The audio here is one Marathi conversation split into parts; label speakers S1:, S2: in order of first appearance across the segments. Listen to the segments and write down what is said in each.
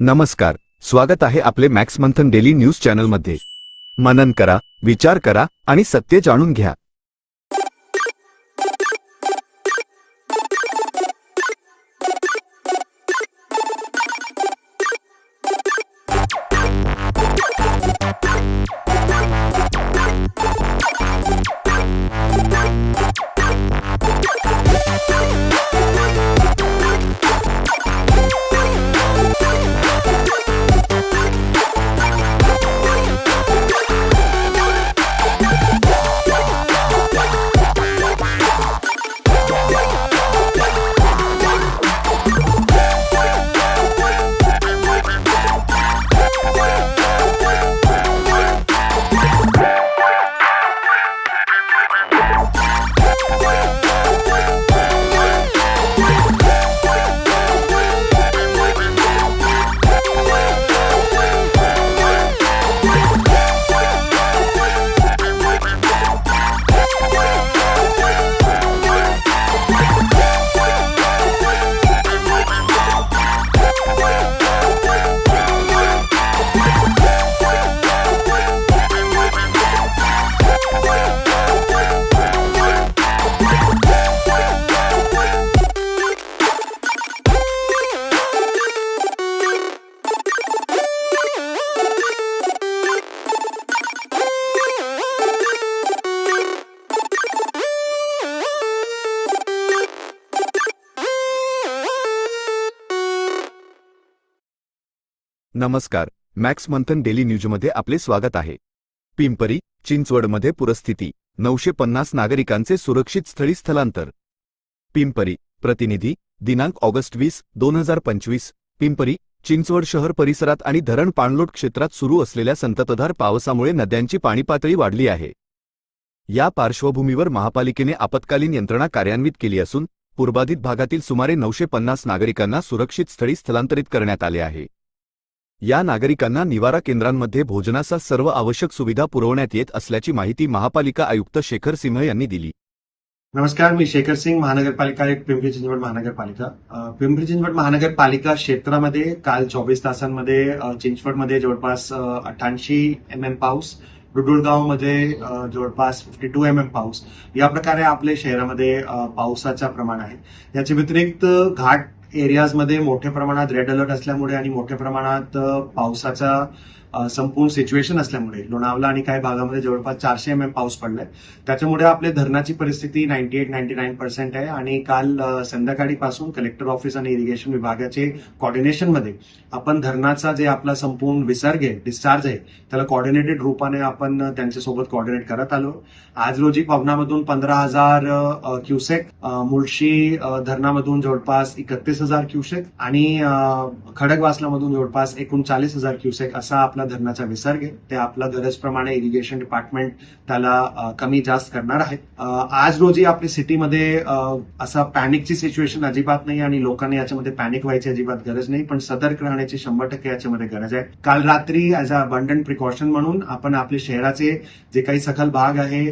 S1: नमस्कार स्वागत आहे आपले मॅक्स मंथन डेली न्यूज चॅनलमध्ये. मनन करा विचार करा आणि सत्य जाणून घ्या. नमस्कार मॅक्स मंथन डेली न्यूजमध्ये आपले स्वागत आहे. पिंपरी चिंचवडमध्ये पुरस्थिती नऊशे पन्नास नागरिकांचे सुरक्षित स्थळी स्थलांतर. पिंपरी प्रतिनिधी दिनांक ऑगस्ट वीस दोन हजार पंचवीस. पिंपरी चिंचवड शहर परिसरात आणि धरण पाणलोट क्षेत्रात सुरू असलेल्या संततधार पावसामुळे नद्यांची पाणी पातळी वाढली आहे. या पार्श्वभूमीवर महापालिकेने आपत्कालीन यंत्रणा कार्यान्वित केली असून पूर्बाधित भागातील सुमारे नऊशे पन्नास नागरिकांना सुरक्षित स्थळी स्थलांतरित करण्यात आले आहे. या नागरिकांना निवारा केंद्रांमध्ये भोजनाचा सर्व आवश्यक सुविधा पुरवण्यात येत असल्याची माहिती महापालिका आयुक्त शेखर सिंह यांनी दिली.
S2: नमस्कार मी शेखर सिंग महानगरपालिका आयुक्त पिंपरी चिंचवड महानगरपालिका. पिंपरी चिंचवड महानगरपालिका क्षेत्रामध्ये काल चोवीस तासांमध्ये चिंचवडमध्ये जवळपास अठ्ठ्याऐंशी एम एम पाऊस डुडुळगावमध्ये जवळपास फिफ्टी टू एम एम पाऊस. या प्रकारे आपल्या शहरामध्ये पावसाचा पावसाचं प्रमाण आहे. याच्या व्यतिरिक्त घाट एरियाजमध्ये मोठ्या प्रमाणात रेड अलर्ट असल्यामुळे आणि मोठ्या प्रमाणात पावसाचा संपूर्ण सिच्युएशन असल्यामुळे लोणावला आणि काही भागामध्ये जवळपास चारशे एम एम पाऊस पडलाय. त्याच्यामुळे आपल्या धरणाची परिस्थिती ninety eight ninety nine percent आहे आणि काल संध्याकाळी संध्याकाळीपासून कलेक्टर ऑफिस आणि इरिगेशन विभागाचे कॉर्डिनेशनमध्ये आपण धरणाचा जे आपला संपूर्ण विसर्ग आहे डिस्चार्ज आहे त्याला कॉर्डिनेटेड रूपाने आपण त्यांच्यासोबत कॉर्डिनेट करत आलो. आज रोजी पवनामधून पंधरा हजार क्युसेक मुळशी धरणामधून जवळपास एकतीस हजार क्युसेक आणि अ, खडकवासलामधून जवळपास एकोणचाळीस हजार क्युसेक असा आपला धरणाचा विसर्ग आहे. ते आपला गरजप्रमाणे इरिगेशन डिपार्टमेंट त्याला कमी जास्त करणार आहे. आज रोजी आपली सिटीमध्ये असा पॅनिकची सिच्युएशन अजिबात नाही आणि लोकांनी याच्यामध्ये पॅनिक व्हायची अजिबात गरज नाही पण सतर्क राहण्याची शंभर टक्के याच्यामध्ये गरज आहे. काल रात्री ऍज अ अबंडंट प्रिकॉशन म्हणून आपण आपले शहराचे जे काही सखल भाग आहे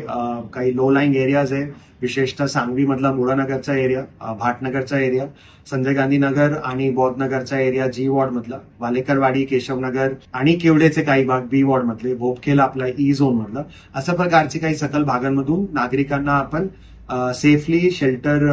S2: काही लो लाईंग एरियाज आहे विशेषतः सांगवी मधला मुळानगरचा एरिया भाटनगरचा एरिया संजय गांधीनगर आणि बौद्धनगरचा एरिया जी वॉर्ड मधला वालेकरवाडी केशवनगर आणि केवडेचे काही भाग बी वॉर्ड मधले भोपखेल आपला e ई झोन मधला अशा प्रकारचे काही सकल भागांमधून नागरिकांना आपण सेफली शेल्टर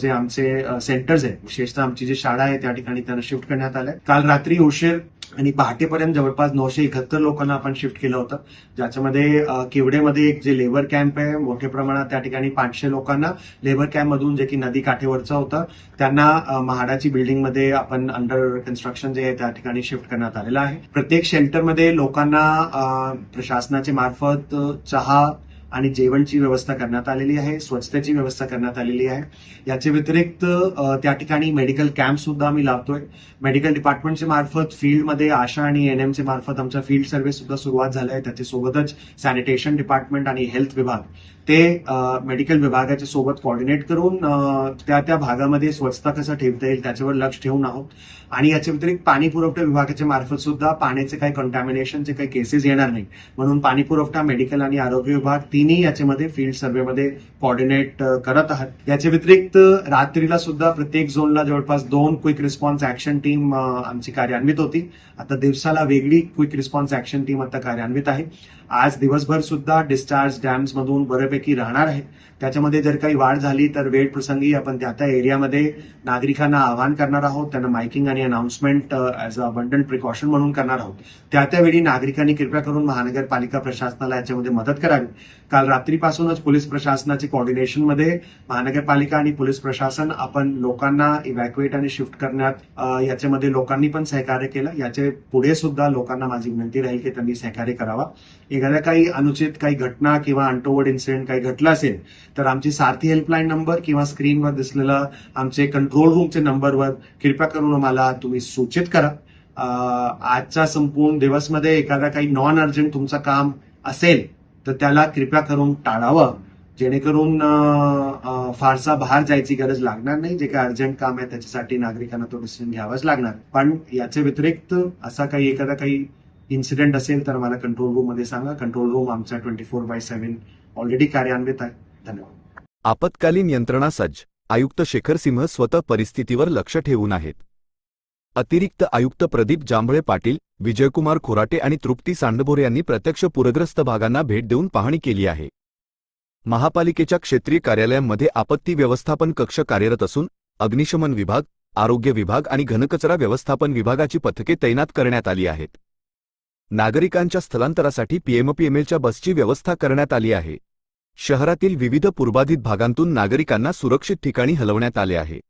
S2: जे आमचे सेंटर्स आहे विशेषतः आमची जी शाळा आहे त्या ठिकाणी त्यांना शिफ्ट करण्यात आलंय. काल रात्री उशीर आणि पहाटेपर्यंत जवळपास नऊशे एकाहत्तर लोकांना आपण शिफ्ट केलं होतं. ज्याच्यामध्ये केवडेमध्ये एक जे लेबर कॅम्प आहे मोठ्या प्रमाणात त्या ठिकाणी पाचशे लोकांना लेबर कॅम्प मधून जे की नदी काठेवरचं होतं त्यांना महाडाची बिल्डिंगमध्ये आपण अंडर कन्स्ट्रक्शन जे आहे त्या ठिकाणी शिफ्ट करण्यात आलेलं आहे. प्रत्येक शेल्टरमध्ये लोकांना प्रशासनाच्या प्रशासनाचे मार्फत चहा आणि जेवणची व्यवस्था करण्यात आलेली आहे स्वच्छतेची व्यवस्था करण्यात आलेली आहे. याच्या व्यतिरिक्त त्या ठिकाणी मेडिकल कॅम्प सुद्धा आम्ही लावतोय. मेडिकल डिपार्टमेंटच्या मार्फत फील्डमध्ये आशा आणि एनएमचे मार्फत आमच्या फील्ड सर्व्हिस सुद्धा सुरुवात झाली आहे त्याच्यासोबतच सॅनिटेशन डिपार्टमेंट आणि हेल्थ विभाग ते मेडिकल विभागाच्या सोबत कॉर्डिनेट करून त्या त्या भागामध्ये स्वच्छता कसं ठेवता येईल त्याच्यावर लक्ष ठेवून आहोत. आणि याच्या व्यतिरिक्त पाणी पुरवठा विभागाच्या मार्फत सुद्धा पाण्याचे काही कंटॅमिनेशनचे काही केसेस येणार नाही म्हणून पाणी पुरवठा मेडिकल आणि आरोग्य विभाग तिन्ही याच्यामध्ये फील्ड सर्व्हेमध्ये कॉर्डिनेट करत आहात. याच्या व्यतिरिक्त रात्रीला सुद्धा प्रत्येक झोनला जवळपास दोन क्विक रिस्पॉन्स ऍक्शन टीम आमची कार्यान्वित होती. आता दिवसाला वेगळी क्विक रिस्पॉन्स ऍक्शन टीम आता कार्यान्वित आहे. आज दिवसभर सुद्धा डिस्चार्ज डॅम्स मधून बऱ्यापैकी राहणार आहे त्याच्यामध्ये जर काही वाढ झाली तर वेळ प्रसंगी आपण त्या त्या एरियामध्ये नागरिकांना आवाहन करणार आहोत. त्यांना मायकिंग आणि announcement as a abundant precaution म्हणून करणार आहोत. त्या त्यावेळी नागरिकांनी कृपया करून महानगरपालिका प्रशासनाला याच्यामध्ये मदत करावी. काल रात्रीपासूनच पोलीस प्रशासनाचे कॉर्डिनेशनमध्ये महानगरपालिका आणि पोलीस प्रशासन आपण लोकांना इव्हॅक्युएट आणि शिफ्ट करण्यात याच्यामध्ये लोकांनी पण सहकार्य केलं. याचे पुढे सुद्धा लोकांना माझी विनंती राहील की त्यांनी सहकार्य करावा. एखाद्या काही अनुचित काही घटना किंवा अंटोवर्ड इन्सिडेंट काही घटला असेल तर आमची सारथी हेल्पलाईन नंबर किंवा स्क्रीनवर दिसलेला आमचे कंट्रोल रूमचे नंबरवर कृपया करून आम्हाला तुम्ही सूचित करा. आजचा आजच्या संपूर्ण दिवसमध्ये एखादा काही नॉन अर्जंट तुमचं काम असेल तर त्याला कृपया करून टाळावं. जेणेकरून फारसा बाहेर जायची गरज लागणार नाही. जे काही अर्जंट काम आहे त्याच्यासाठी नागरिकांना तो डिसिजन घ्यावाच लागणार. पण याच्या व्यतिरिक्त असा काही एखादा काही इन्सिडेंट असेल तर मला कंट्रोल रूममध्ये सांगा. कंट्रोल रूम आमचा twenty four by seven already कार्यान्वित आहे. धन्यवाद.
S1: आपत्कालीन यंत्रणा सज्ज. आयुक्त शेखर सिंह स्वतः परिस्थितीवर लक्ष ठेवून आहेत. अतिरिक्त आयुक्त प्रदीप जांभळे पाटील विजयकुमार खोराटे आणि तृप्ती सांडभोरे यांनी प्रत्यक्ष पूरग्रस्त भागांना भेट देऊन पाहणी केली आहे. महापालिकेच्या क्षेत्रीय कार्यालयांमध्ये आपत्ती व्यवस्थापन कक्ष कार्यरत असून अग्निशमन विभाग आरोग्य विभाग आणि घनकचरा व्यवस्थापन विभागाची पथके तैनात करण्यात आली आहेत. नागरिकांच्या स्थलांतरासाठी पीएमपीएमएलच्या बसची व्यवस्था करण्यात आली आहे. शहरातील विविध पूर्वाधित भागांतून नागरिकांना सुरक्षित ठिकाणी हलवण्यात आले आहे.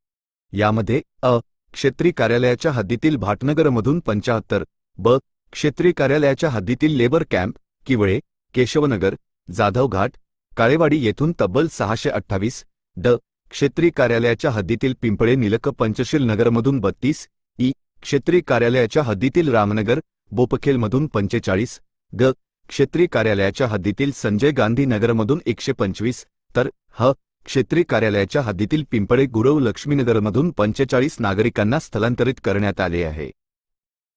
S1: यामध्ये अ क्षेत्रीय कार्यालयाच्या हद्दीतील भाटनगरमधून पंचाहत्तर ब. क्षेत्रीय कार्यालयाच्या हद्दीतील लेबर कॅम्प किवळे केशवनगर जाधव घाट काळेवाडी येथून तब्बल सहाशे अठ्ठावीस ड. क्षेत्रीय कार्यालयाच्या हद्दीतील पिंपळे निलक पंचशील नगरमधून बत्तीस ई. क्षेत्रीय कार्यालयाच्या हद्दीतील रामनगर बोपखेलमधून पंचेचाळीस ग. क्षेत्रीय कार्यालयाच्या हद्दीतील संजय गांधी नगरमधून एकशे पंचवीस तर ह. क्षेत्रीय कार्यालयाच्या हद्दीतील पिंपळे गुरव लक्ष्मीनगरमधून पंचेचाळीस नागरिकांना स्थलांतरित करण्यात आले आहे.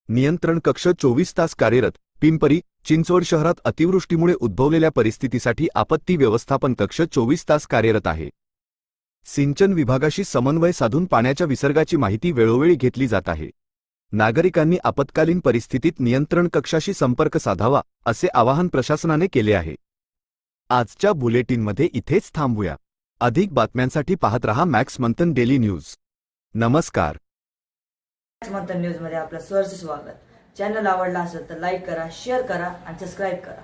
S1: नियंत्रण कक्ष चोवीस तास कार्यरत पिंपरी चिंचवड शहरात अतिवृष्टीमुळे उद्भवलेल्या परिस्थितीसाठी आपत्ती व्यवस्थापन कक्ष चोवीस तास कार्यरत आहे. सिंचन विभागाशी समन्वय साधून पाण्याच्या विसर्गाची माहिती वेळोवेळी घेतली जात आहे. नागरिकांनी आपत्कालीन परिस्थितीत नियंत्रण कक्षाशी संपर्क साधावा असे आवाहन प्रशासनाने केले आहे. आजच्या बुलेटिनमध्ये इथेच थांबूया. अधिक बातम्यांसाठी पाहत रहा मॅक्स मंथन डेली न्यूज. नमस्कार.
S3: मंथन न्यूजमध्ये आपलं सहर्ष स्वागत. चॅनल आवडला असेल तर लाईक करा शेअर करा आणि सबस्क्राईब करा.